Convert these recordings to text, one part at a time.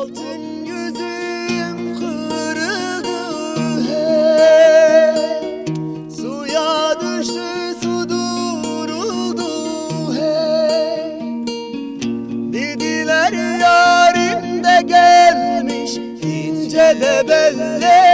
Altın yüzüm kırıldı. Hey Suya düştü su duruldu. Hey Dediler yarim de gelmiş ince de bellerim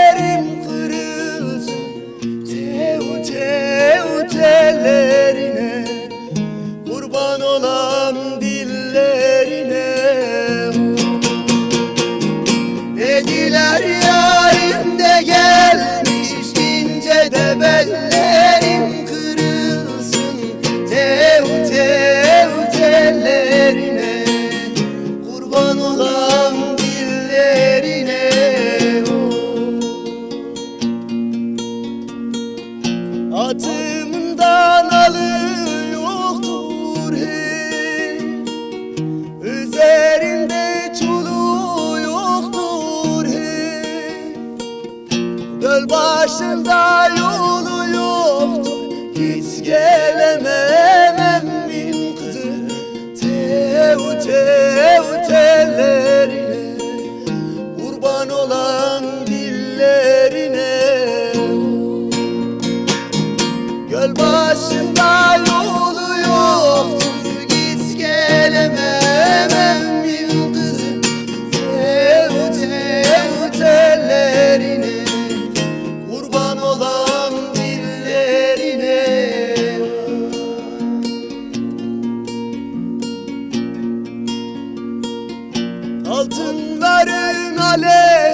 de bellerim kırılsın Tev tev tellerine. Kurban olan dillerine Atımdan alı Göl başında yolu yoktur Hiç gelemem Altınların alev